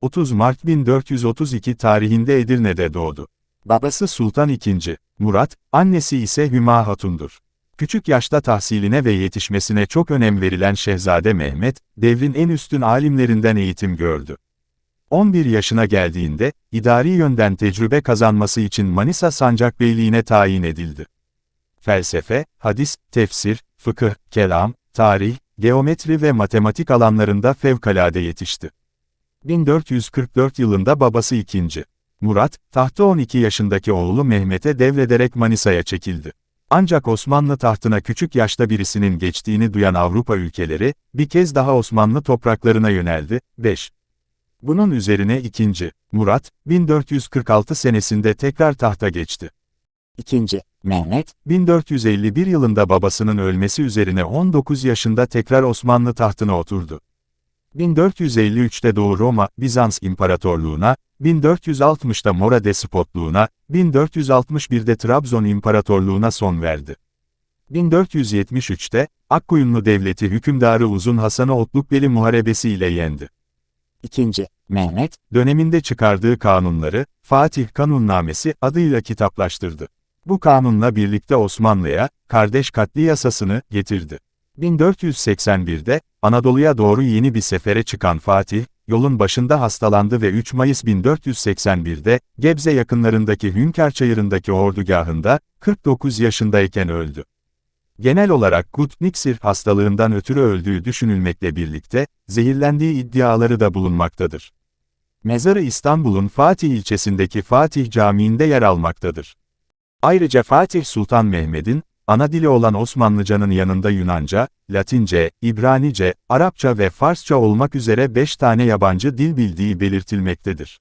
30 Mart 1432 tarihinde Edirne'de doğdu. Babası Sultan II. Murat, annesi ise Hüma Hatun'dur. Küçük yaşta tahsiline ve yetişmesine çok önem verilen Şehzade Mehmet, devrin en üstün alimlerinden eğitim gördü. 11 yaşına geldiğinde, idari yönden tecrübe kazanması için Manisa Sancakbeyliğine tayin edildi. Felsefe, hadis, tefsir, fıkıh, kelam, tarih, geometri ve matematik alanlarında fevkalade yetişti. 1444 yılında babası 2. Murat, tahtı 12 yaşındaki oğlu Mehmet'e devrederek Manisa'ya çekildi. Ancak Osmanlı tahtına küçük yaşta birisinin geçtiğini duyan Avrupa ülkeleri, bir kez daha Osmanlı topraklarına yöneldi. 5. Bunun üzerine 2. Murat, 1446 senesinde tekrar tahta geçti. İkinci, Mehmet, 1451 yılında babasının ölmesi üzerine 19 yaşında tekrar Osmanlı tahtına oturdu. 1453'te Doğu Roma, Bizans İmparatorluğuna, 1460'da Mora Despotluğuna, 1461'de Trabzon İmparatorluğuna son verdi. 1473'te, Akkoyunlu Devleti hükümdarı Uzun Hasan'ı Otlukbeli Muharebesi ile yendi. ikinci, Mehmet, Döneminde çıkardığı kanunları, Fatih Kanunnamesi adıyla kitaplaştırdı. Bu kanunla birlikte Osmanlı'ya, kardeş katli yasasını getirdi. 1481'de, Anadolu'ya doğru yeni bir sefere çıkan Fatih, yolun başında hastalandı ve 3 Mayıs 1481'de, Gebze yakınlarındaki Hünkar Çayırı'ndaki ordugahında, 49 yaşındayken öldü. Genel olarak Gut-Niksir hastalığından ötürü öldüğü düşünülmekle birlikte, zehirlendiği iddiaları da bulunmaktadır. Mezarı İstanbul'un Fatih ilçesindeki Fatih Camii'nde yer almaktadır. Ayrıca Fatih Sultan Mehmet'in, ana dili olan Osmanlıcanın yanında Yunanca, Latince, İbranice, Arapça ve Farsça olmak üzere beş tane yabancı dil bildiği belirtilmektedir.